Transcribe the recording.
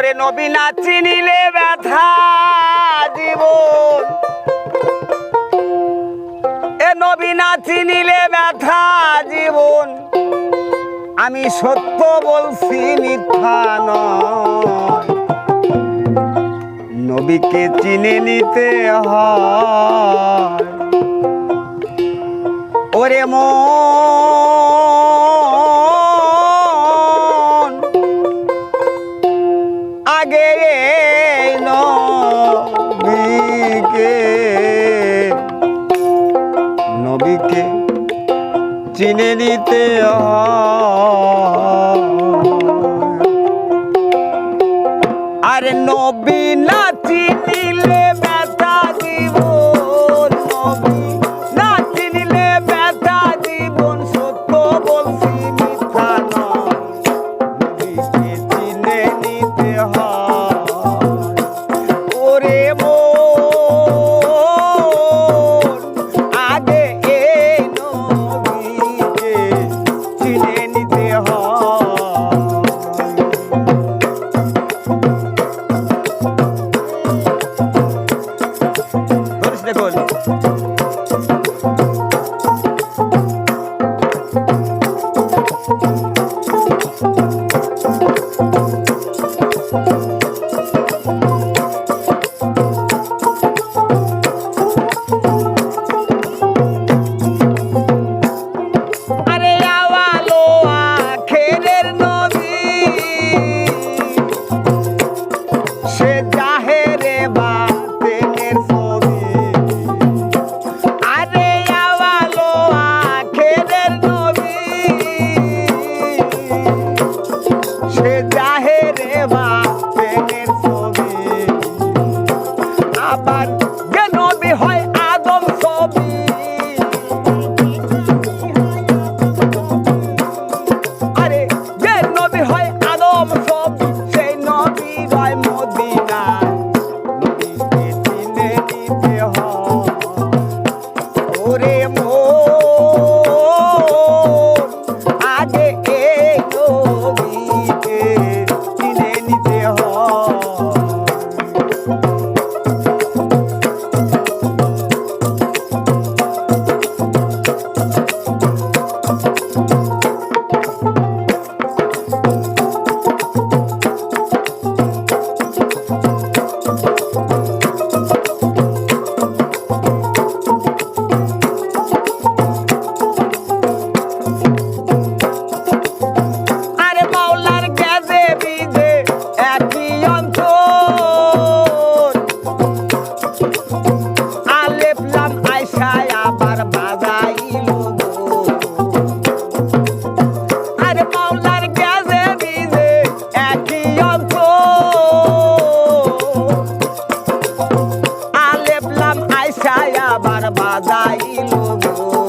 করে নবীনা চিনিলে ব্যথা জীবন। এ নবীনা চিনিলে ব্যথা জীবন। আমি সত্য বলছি, মিথ্যা নবীকে চিনে নিতে হয়। ওরে মন নবীকে নবীকে চিনে নিতে আর নবী না চিনিলে babado. Oh,